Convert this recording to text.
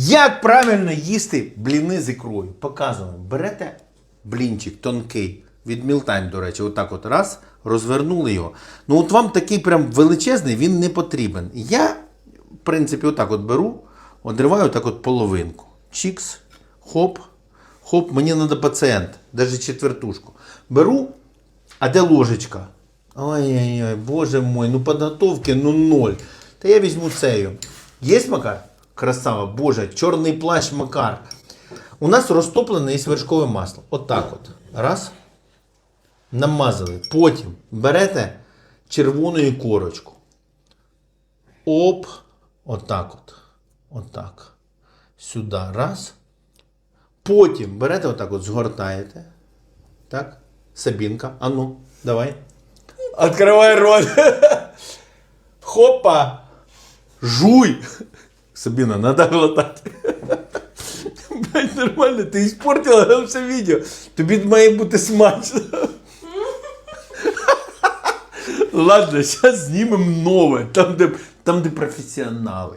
Як правильно їсти бліни з ікрою? Показуємо. Берете блінчик тонкий, від Мілтайм, до речі, отак от раз, розвернули його. Ну от вам такий прям величезний, він не потрібен. Я, в принципі, отак от беру, одриваю отак от половинку. Чікс, хоп, хоп, мені треба пацієнт, навіть четвертушку. Беру, а де ложечка? Ой-ой-ой, боже мой, ну подготовки, ну ноль. Та я візьму цею. Є Макар? Красава, боже, чорний плащ Макар. У нас розтоплене і вершкове масло. Отак от. Раз. Намазали. Потім берете червону корочку. Оп. Отак от. Отак. Сюди. Раз. Потім берете отак от, згортаєте. Так? Сабінка. А ну, давай. Открывай рот. Хопа. Жуй! Сабина, надо глотать. Блять, нормально, ти испортила нам все відео. Тобі має бути смачно. Ладно, зараз знімемо нове, там, де, там, де професіонали.